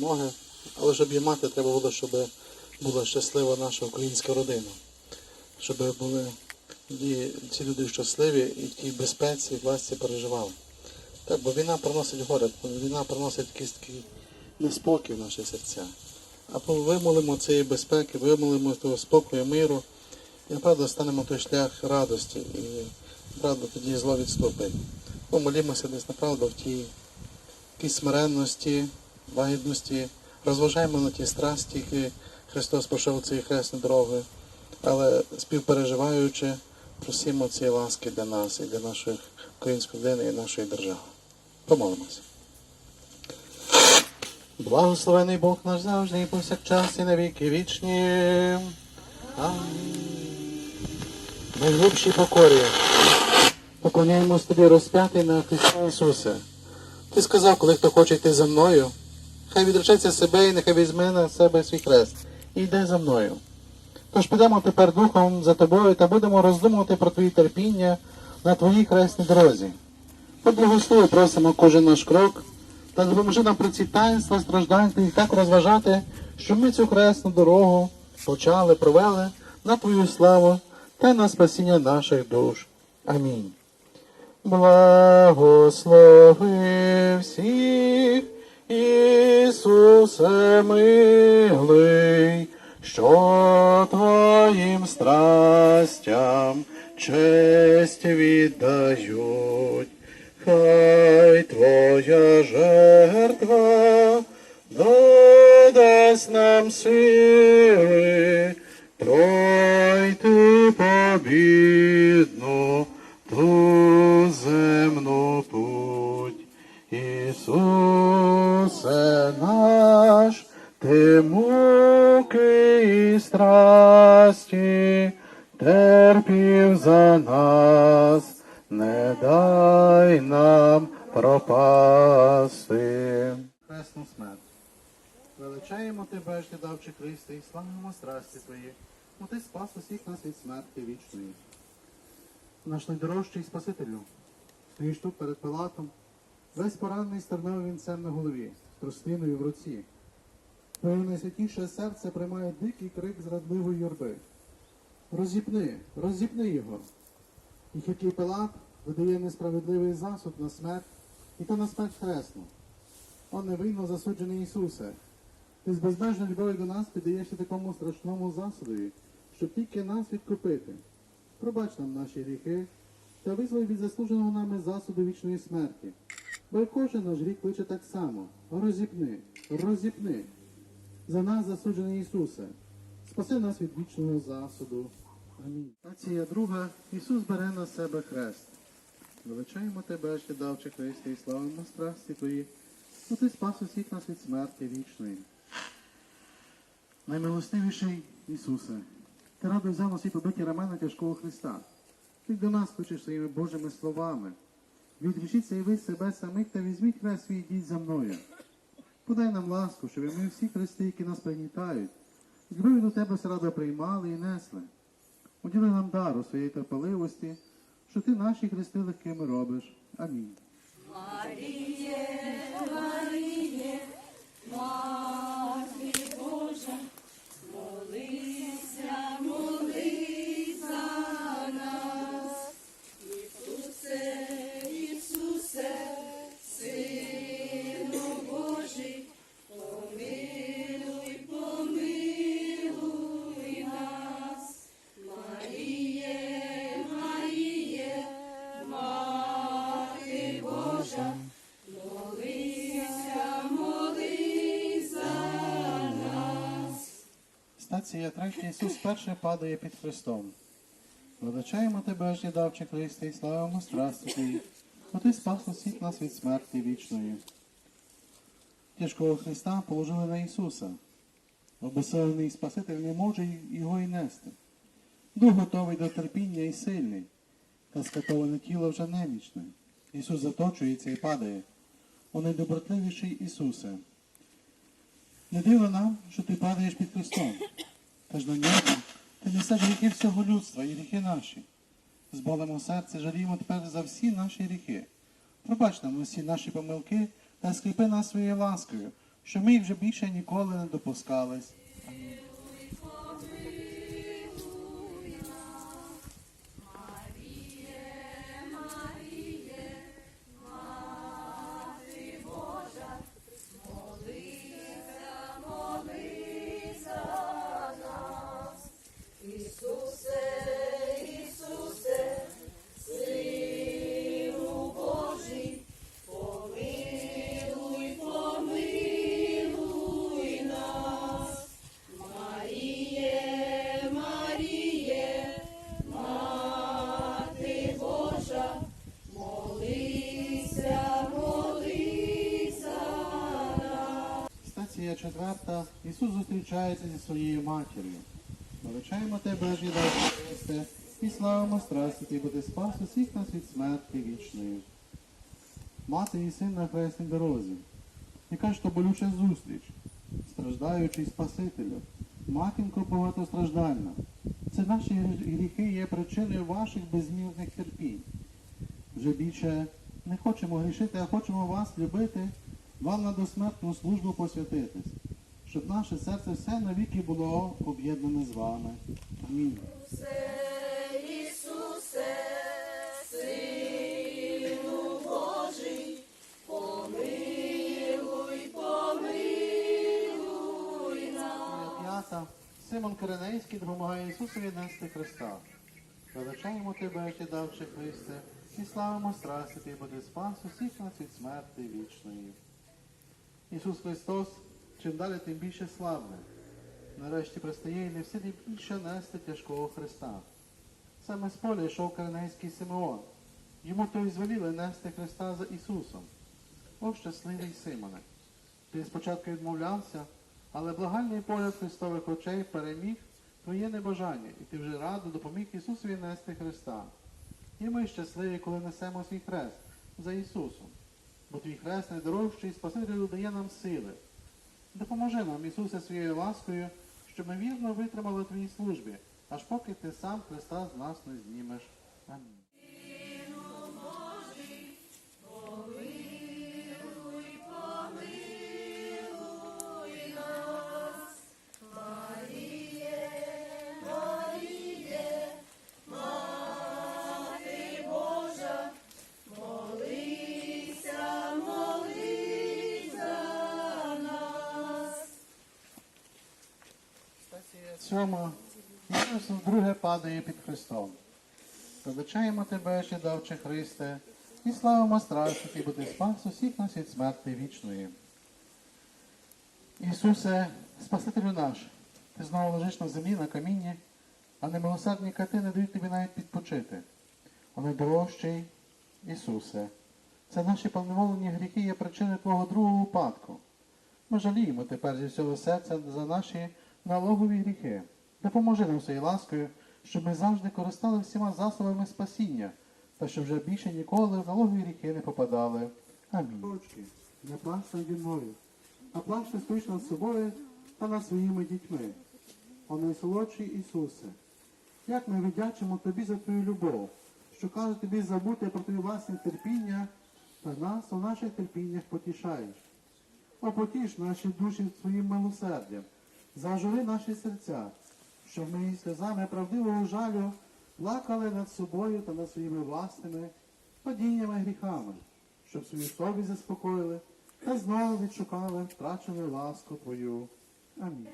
перемоги. Але її мати, треба було, щоб була щаслива наша українська родина. Щоб були ці люди щасливі і в тій безпеці і власті переживали. Так, бо війна приносить горе, війна приносить такий неспокій в наші серця. А вимолимо цієї безпеки, вимолимо того спокою, миру, і направду станемо той шлях радості, і правда тоді зло відступить. Помолімося десь направду в тій такій смиренності, лагідності, розважаємо на ті страсті, які Христос пройшов цією хресною дорогою, але співпереживаючи, просимо цієї ласки для нас і для нашої української людини і нашої держави. Помолимося. Благословений Бог наш завжди і повсякчас і на віки вічні. Амінь. Найглибшій покорі. Поклоняємось тобі розп'ятий на Христа Ісусе. Ти сказав, коли хто хоче йти за мною, хай відречеться себе і нехай візьме на себе свій хрест і йде за мною. Тож підемо тепер духом за тобою та будемо роздумувати про твої терпіння на твоїй хресній дорозі. Поблагослови просимо кожен наш крок та допоможи нам про ці таїнства страждань так розважати, щоб ми цю хресну дорогу почали, провели на твою славу та на спасіння наших душ. Амінь. Благослови всіх, Ісусе милий, що Твоїм страстям честь віддають. Хай Твоя жертва додасть нам сили, пройти побідну Ісусе наш, ти муки і страсті, терпів за нас, не дай нам пропасти. Хресну смерть. Величаємо тебе, ж давчи Христе, і славимо страсті Твої, бо ти спас усіх нас від смерті вічної. Наш найдорожчий Спасителю, стоїш тут перед Пилатом, весь поранений стерневим вінцем на голові, тростиною в руці. Твоє найсвятіше серце приймає дикий крик зрадливої юрби. Розіпни, розіпни його. І який Пилат видає несправедливий засуд на смерть, і то на смерть хресну. О невинно засуджений Ісусе, ти з безмежною любов'ю до нас піддаєшся такому страшному засудові, щоб тільки нас відкупити. Пробач нам наші гріхи та визволь від заслуженого нами засуду вічної смерті. Бо й кожен наш гріх кличе так само. Розіпни, розіпни. За нас засуджений Ісусе. Спаси нас від вічного засуду. Амінь. Стація друга. Ісус бере на себе хрест. Величаємо тебе, ще давче Христе, і славимо страсті Твої, бо Ти спас усіх нас від смерті вічної. Наймилостивіший Ісусе, ти радо взяв на свій побиті рамена тяжкого Христа. Ти до нас хочеш своїми Божими словами. Відрішіться і ви себе самих та візьміть хрест свій йдіть за мною. Подай нам ласку, щоб ми всі хрести, які нас пригнітають, зброю до тебе все приймали і несли. Уділи нам дару своєї терпеливості, що ти наші хрести легкими робиш. Амінь. Стація Ісус перший падає під Христом. Величаємо тебе, ж давче Христе, і славимо страсти Твої, бо Ти спас усіх нас від смерті вічної. Тяжкого Христа положили на Ісуса. Обесилений Спаситель не може його й нести. Дух готовий до терпіння і сильний, та скатоване тіло вже немічне. Ісус заточується і падає. О найдобротливіший Ісусе. Не диво нам, що ти падаєш під Христом. Та ж на нього, ти несеш гріхи всього людства і гріхи наші. З болем серце, жаліємо тепер за всі наші гріхи. Пробач нам усі наші помилки та скріпи нас своєю ласкою, що ми їх вже більше ніколи не допускались. Ісус зі своєю матір'ю. Величаємо тебе, жідачі Христе, і славимо страсті ти буде спас усіх нас від смерті вічної. Мати і син на хресній дорозі. Яка ж то болюча зустріч, страждаючий Спасителю, матінко багатостраждальна. Це наші гріхи є причиною ваших безмірних терпінь. Вже більше не хочемо грішити, а хочемо вас любити, вам на досмертну службу посвятитись, щоб наше серце все навіки було об'єднане з вами. Амінь. Ісусе, Сину Божий, помилуй, помилуй нас. П'ята. Симон Киринейський допомагає Ісусові нести Христа. Величаємо тебе, давче Христе, і славимо страсти ти буде спас усіх нас від смерти вічної. Ісус Христос чим далі, тим більше славне. Нарешті пристає і не всі більше нести тяжкого Христа. Саме з поля йшов Киринейський Симеон. Йому то й звеліли нести Христа за Ісусом. О, щасливий Симоне! Ти спочатку відмовлявся, але благальний погляд Христових очей переміг твоє небажання, і ти вже радо допоміг Ісусові нести Христа. І ми щасливі, коли несемо свій хрест за Ісусом, бо твій хрест найдорожчий Спасителю дає нам сили. Допоможи нам, Ісусе, своєю ласкою, щоб ми вірно витримали твоїй службі, аж поки ти сам Христа з нас не знімеш. Амінь. Падає під Христом. Величаємо тебе, ще давче Христе, і славимо страшно, і буде спас усіх нас від смерти вічної. Ісусе, Спасителю наш, ти знову лежиш на землі на камінні, а немилосердні кати не дають тобі навіть підпочити. А найдорожчий Ісусе, це наші повномовлені гріхи є причиною Твого другого упадку. Ми жаліємо тепер зі всього серця за наші налогові гріхи. Допоможи нам своєю ласкою, щоб ми завжди користали всіма засобами спасіння, та щоб вже більше ніколи в налогові гріхи не попадали. Амінь. Ручки, не плачте наді мною, а плачте стоїш над собою та над своїми дітьми. О найсолодший Ісусе, як ми віддячимо Тобі за Твою любов, що каже тобі забути про Твоє власне терпіння, та нас у наших терпіннях потішаєш. О, потіш наші душі своїм милосердям, зажури наші серця, щоб ми сльозами правдивого жалю плакали над собою та над своїми власними падіннями і гріхами, щоб свою совість заспокоїли та знову відшукали втрачену ласку Твою. Амінь.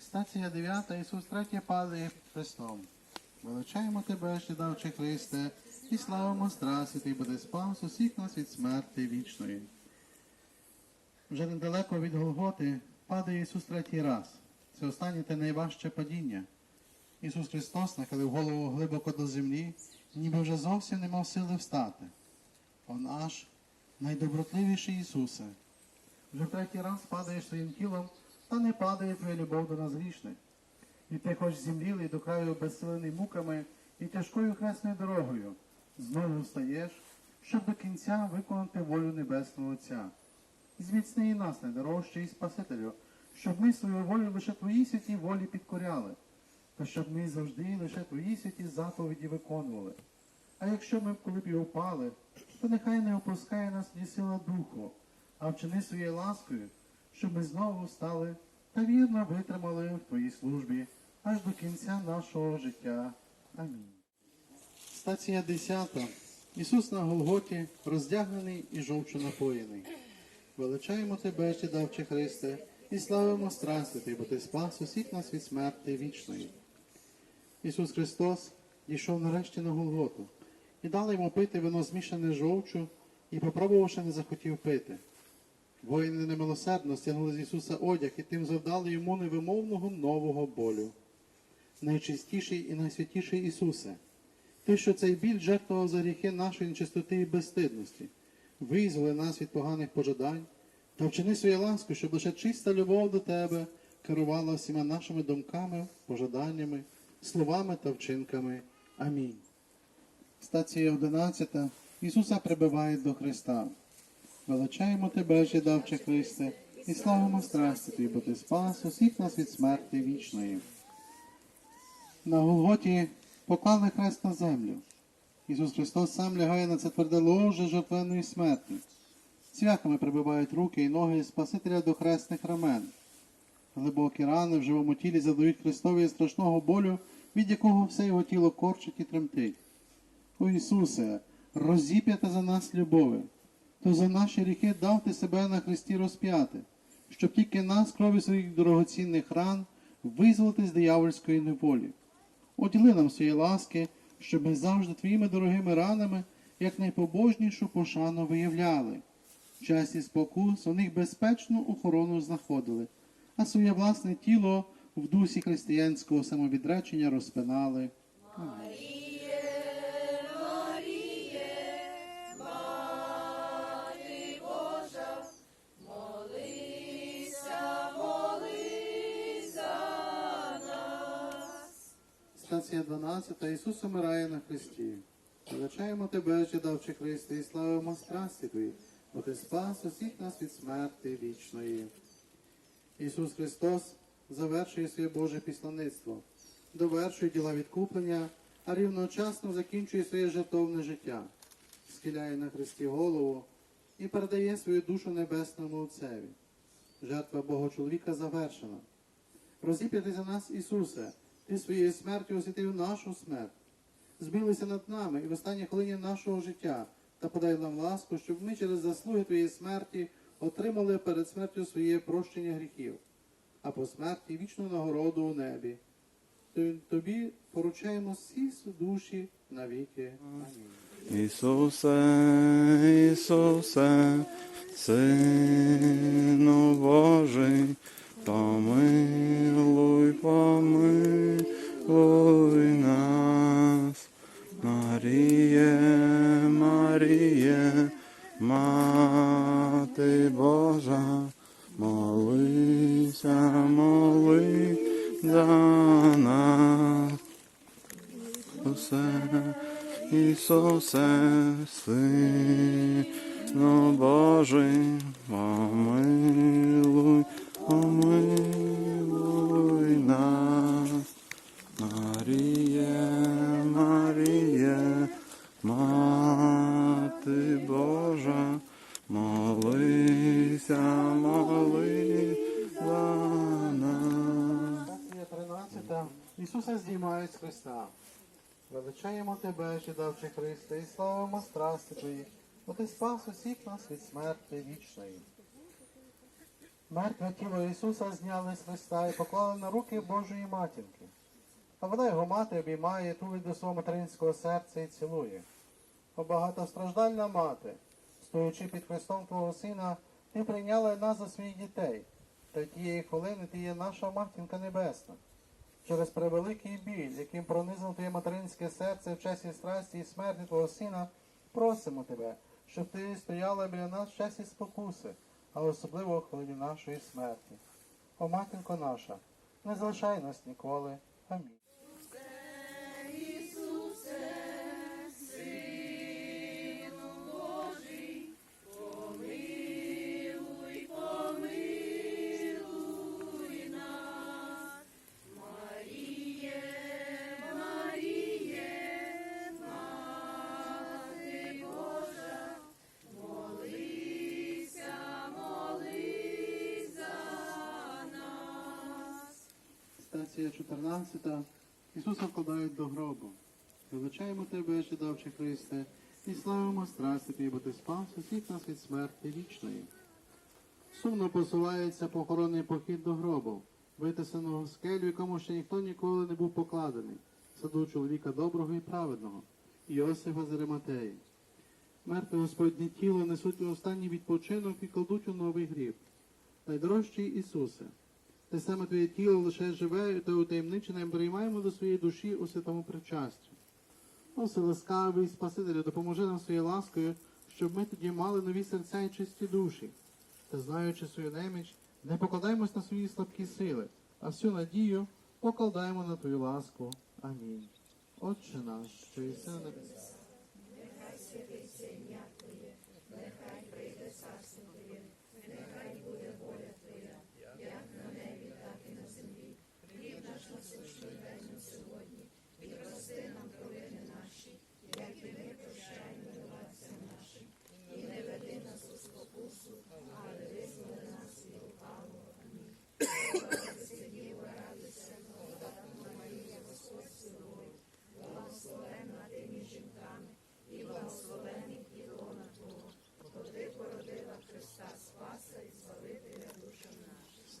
Стація 9. Ісус третє падає Христом. Величаємо тебе, ще давче Христе, і славимо страсті, ти буде спас усіх нас від смерти вічної. Вже недалеко від Голготи падає Ісус третій раз. Це останнє та найважче падіння. Ісус Христос нахилив голову глибоко до землі, ніби вже зовсім не мав сили встати. О наш найдобротливіший Ісусе, вже третій раз падаєш своїм тілом, та не падає твоя любов до нас грішних. І ти хоч зімлілий до краю безсилений муками і тяжкою хресною дорогою, знову встаєш, щоб до кінця виконати волю Небесного Отця. Зміцни і нас, найдорожчий Спасителю, щоб ми свою волю лише Твоїй святій волі підкоряли, та щоб ми завжди лише Твої святі заповіді виконували. А якщо ми коли б і упали, то нехай не опускає нас ні сила духу, а вчини своєю ласкою, щоб ми знову встали та вірно витримали в Твоїй службі аж до кінця нашого життя. Амінь. Стація 10. Ісус на Голготі, роздягнений і жовчо напоєний. Величаємо Тебе, давче Христе, і славимо страсти Ти, бо Ти спас усіх нас від смерти вічної. Ісус Христос дійшов нарешті на Голготу і дали йому пити вино змішане жовчу, і, попробувавши, не захотів пити. Воїни немилосердно стягнули з Ісуса одяг і тим завдали йому невимовного нового болю. Найчистіший і найсвятіший Ісусе, Ти, що цей біль жертвував за гріхи нашої нечистоти і безстидності, визволи нас від поганих пожадань та вчини свою ласку, щоб лише чиста любов до Тебе керувала всіма нашими думками, пожаданнями, словами та вчинками. Амінь. Стація 11. Ісуса прибивають до Христа. Величаємо Тебе, жидавче Христе, і славимо страсти Твій, бо Ти спас усіх нас від смерти вічної. На Голготі поклали хрест на землю. Ісус Христос сам лягає на це тверде ложе жертвенної смерті. Цвяхами прибивають руки і ноги Спасителя до хресних рамен. Глибокі рани в живому тілі задають Христові страшного болю, від якого все його тіло корчить і тремтить. О Ісусе, розіп'ята за нас любови, то за наші гріхи дав ти себе на Христі розп'яти, щоб тільки нас, крові своїх дорогоцінних ран, визволити з диявольської неволі. Оділи нам свої ласки, щоб ми завжди твоїми дорогими ранами як найпобожнішу пошану виявляли. В часі спокус у них безпечну охорону знаходили, а своє власне тіло в дусі християнського самовідречення розпинали. Стація 12. Ісус умирає на Христі. Величаємо Тебе, жидавче Христе, і славимо страсті Твої, бо Ти спас усіх нас від смерти вічної. Ісус Христос завершує своє Боже післаництво, довершує діла відкуплення, а рівночасно закінчує своє жертовне життя, схиляє на Христі голову і передає свою душу небесному Отцеві. Жертва Бога чоловіка завершена. Розіп'яти за нас, Ісусе, Ти своєю смертю освятив нашу смерть. Змилися над нами і в останній хвилині нашого життя та подай нам ласку, щоб ми через заслуги Твоєї смерті отримали перед смертю своє прощення гріхів, а по смерті вічну нагороду у небі. Тобі поручаємо всі душі навіки. Амінь. Ісусе, Ісусе, Сину Ісусе, Сину Божий, помилуй, помилуй нас. Маріє, Маріє, Мати Божа, молися, моли нас. Ісуса здіймають з Христа. Величаємо Тебе, жидавче Христе, і славимо страсти Твої, бо Ти спас усіх нас від смерти вічної. Мертве тіло Ісуса зняли з Христа і поклали на руки Божої матінки. А вона його мати обіймає, тулить до свого материнського серця і цілує. О багатостраждальна мати, стоячи під Христом Твого Сина, Ти прийняла нас за своїх дітей, та тієї хвилини Ти є наша матінка небесна. Через превеликий біль, яким пронизано Твоє материнське серце в часі страсті і смерті Твого Сина, просимо Тебе, щоб Ти стояла біля нас в часі спокуси, а особливо в хвилині нашої смерті. О, матінко наша, не залишай нас ніколи. Амінь. 14. Ісуса вкладають до гробу. Величаємо тебе, жидавче Христе, і славимо страсти Твій, бо ти спас усіх нас від смерті вічної. Сумно посувається похоронний похід до гробу, витисаного скелю, якому ще ніхто ніколи не був покладений, саду чоловіка доброго і праведного, Іосифа з Ариматеї. Мертве Господнє тіло несуть останній відпочинок і кладуть у новий гріб. Найдорожчий Ісусе, те саме Твоє тіло лише живе та утаємничене приймаємо до своєї душі у святому причасті. Осе ласкавий Спасителю, допоможи нам своєю ласкою, щоб ми тоді мали нові серця і чисті душі. Та знаючи свою неміч, не покладаємось на свої слабкі сили, а всю надію покладаємо на Твою ласку. Амінь. Отче наш, що єси на небесах.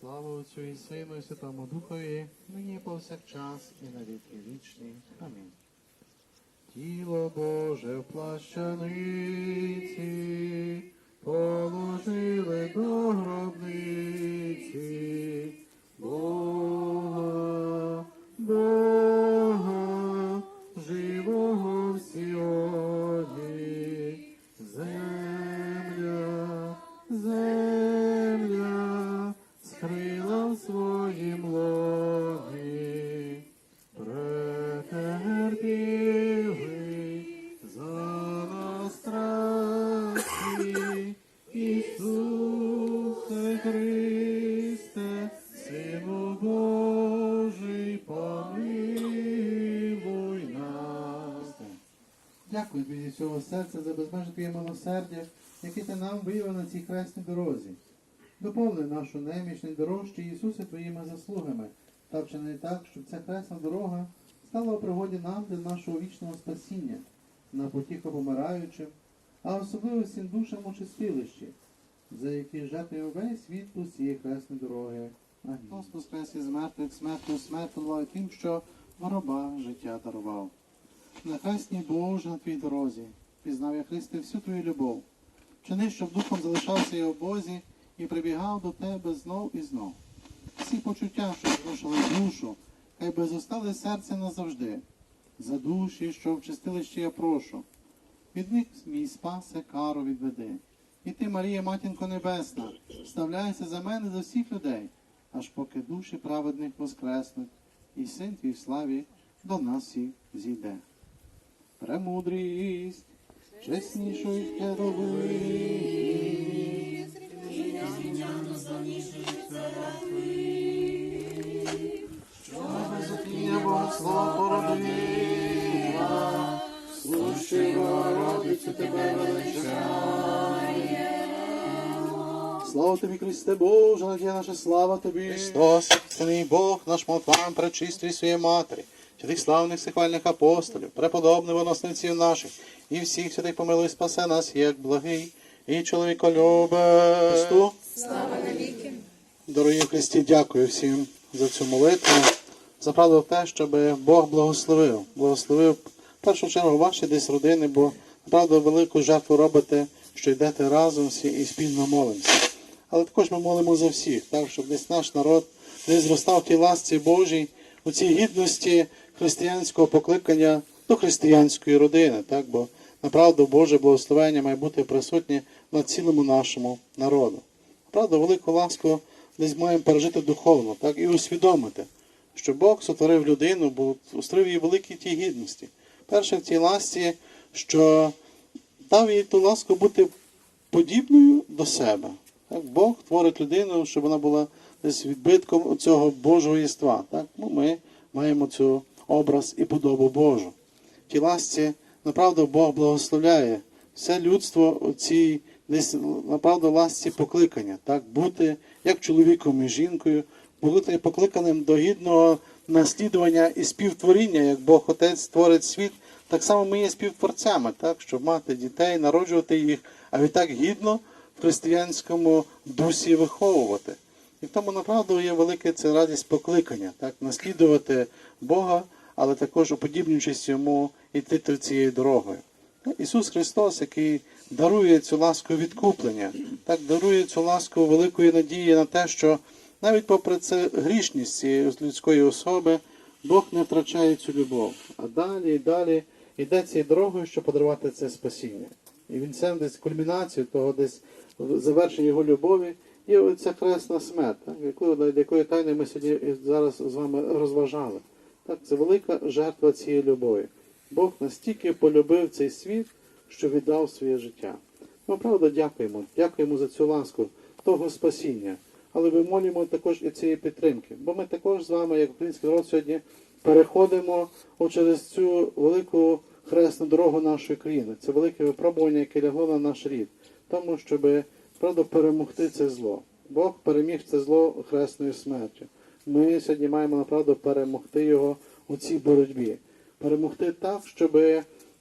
Слава Отцю і Сину, і Святому Духові, нині повсякчас, і на віки вічні. Амінь. Тіло Боже в плащаниці положили до гробниці. Дякую тобі зі всього серця за безмежне твоє милосердя, яке ти нам виявив на цій хресній дорозі. Доповни нашу неміч найдорожчі Ісусе Твоїми заслугами, та вчини так, щоб ця хресна дорога стала у пригоді нам для нашого вічного спасіння, на потіху помираючим, а особливо всім душам у чистилищі, за які жертвує весь відпуск цієї хресної дороги. Господь спас із мертвих смертю смерть тим, що вороба життя дарував. На хресній Боже на твоїй дорозі, пізнав я Христе всю твою любов. Чини, щоб духом залишався я в Бозі і прибігав до тебе знов і знов. Всі почуття, що зрушили душу, хай би зостали серце назавжди. За душі, що в чистилищі я прошу. Від них мій спасе кару відведи. І ти, Марія, матінко Небесна, вставляйся за мене за всіх людей, аж поки душі праведних воскреснуть, і син твій в славі до нас всіх зійде. Премудрість, чеснішої херових, Безотіння Богослова породила, слушила родицю тебе величає. Слава тобі, Христе Боже, надія наша слава тобі. Христос, синий Бог, наш молитвам пречистої своєї матері, святих славних сихвальних апостолів, преподобних воносниців наших, і всіх святих помилуй, спасе нас, як благий і чоловіколюбе. Христу. Дорогі Христі, дякую всім за цю молитву. За правду в те, щоб Бог благословив. Благословив в першу чергу ваші десь родини, бо правда велику жертву робите, що йдете разом всі і спільно молимося. Але також ми молимо за всіх, так, щоб десь наш народ десь зростав в тій ласці Божій, у цій гідності християнського покликання до християнської родини, так, бо направду Боже благословення має бути присутнє на цілому нашому народу. Правда, велику ласку десь маємо пережити духовно, так, і усвідомити, що Бог сотворив людину, бо устроїв її великій тій гідності. Перше в цій ласці, що дав їй ту ласку бути подібною до себе. Так, Бог творить людину, щоб вона була десь відбитком цього Божого єства. Так? Ну, ми маємо цю образ і подобу Божу. В тій ласці, направду, Бог благословляє все людство у цій десь направду ласці покликання, так? бути як чоловіком і жінкою, бути покликаним до гідного наслідування і співтворіння, як Бог Отець творить світ, так само ми є співтворцями, так, щоб мати дітей, народжувати їх, а відтак гідно в християнському дусі виховувати. І в тому направду є велике це радість покликання, так, наслідувати Бога, але також уподібнюючись йому йти цією дорогою. Ісус Христос, який дарує цю ласку відкуплення, так дарує цю ласку великої надії на те, що навіть попри це грішність цієї людської особи, Бог не втрачає цю любов. А далі і далі йде цією дорогою, щоб подарувати це спасіння. І він сам десь кульмінацією того десь завершення його любові є оця хресна смерть, так, яку, над якою тайною ми сьогодні зараз з вами розважали. Так, це велика жертва цієї любові. Бог настільки полюбив цей світ, що віддав своє життя. Ми правда дякуємо, дякуємо за цю ласку, того спасіння. Але ми молимо також і цієї підтримки. Бо ми також з вами, як український народ, сьогодні переходимо через цю велику хресну дорогу нашої країни. Це велике випробування, яке лягло на наш рід, тому щоб правда перемогти це зло. Бог переміг це зло хресною смертю. Ми сьогодні маємо направду перемогти його у цій боротьбі. Перемогти так, щоб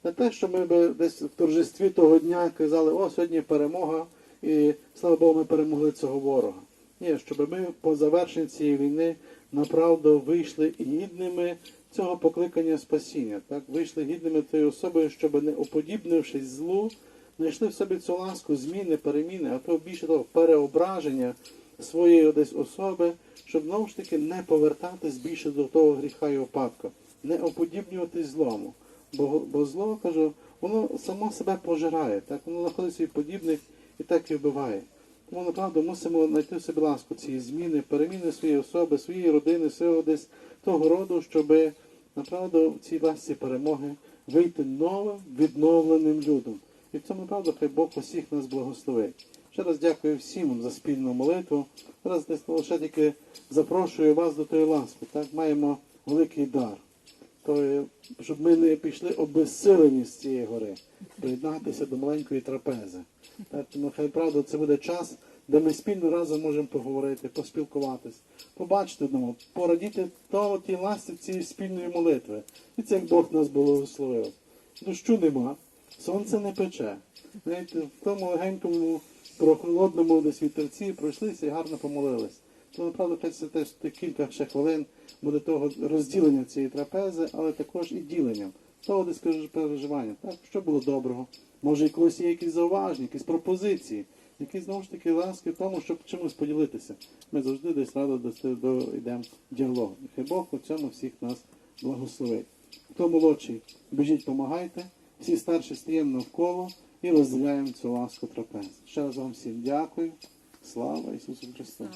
не те, що ми би десь в торжестві того дня казали, о, сьогодні перемога, і слава Богу, ми перемогли цього ворога. Ні, щоб ми по завершенні цієї війни направду вийшли гідними цього покликання спасіння, так вийшли гідними тією особою, щоб не уподібнившись злу, знайшли в собі цю ласку зміни, переміни, а то більше того переображення своєї десь особи, щоб знову ж таки не повертатись більше до того гріха і опадка, не оподібнюватись злому. Бо, бо зло, кажу, воно само себе пожирає, так воно знаходить свій подібник і так і вбиває. Тому направду мусимо знайти в собі ласку цієї зміни, переміни своєї особи, своєї родини, свого десь того роду, щоб направду в цій ласці перемоги вийти новим, відновленим людом. І в цьому направду хай Бог усіх нас благословить. Ще раз дякую всім за спільну молитву. Зараз десь лише тільки запрошую вас до тої ласки. Так, маємо великий дар. То, щоб ми не пішли обезсилені з цієї гори, приєднатися до маленької трапези. Так, тому хай правда це буде час, де ми спільно разом можемо поговорити, поспілкуватись, побачити одному, порадіти тому тій ласті цієї спільної молитви. І це як Бог нас благословив. Дощу нема, сонце не пече. Знаєте, в тому легенькому прохолодному десь вітерці пройшлися і гарно помолились. То направду хай це теж кілька ще хвилин буде того розділення цієї трапези, але також і діленням. Того десь переживання. Так, що було доброго? Може, якось є якісь зауваження, якісь пропозиції, якісь знову ж таки ласки в тому, щоб чимось поділитися. Ми завжди десь радо до, йдемо в діалог. Нехай Бог у цьому всіх нас благословить. Хто молодший, біжіть, помагайте. Всі старші стаємо навколо і розділяємо цю ласку трапезу. Ще раз вам всім дякую. Слава Ісусу Христу!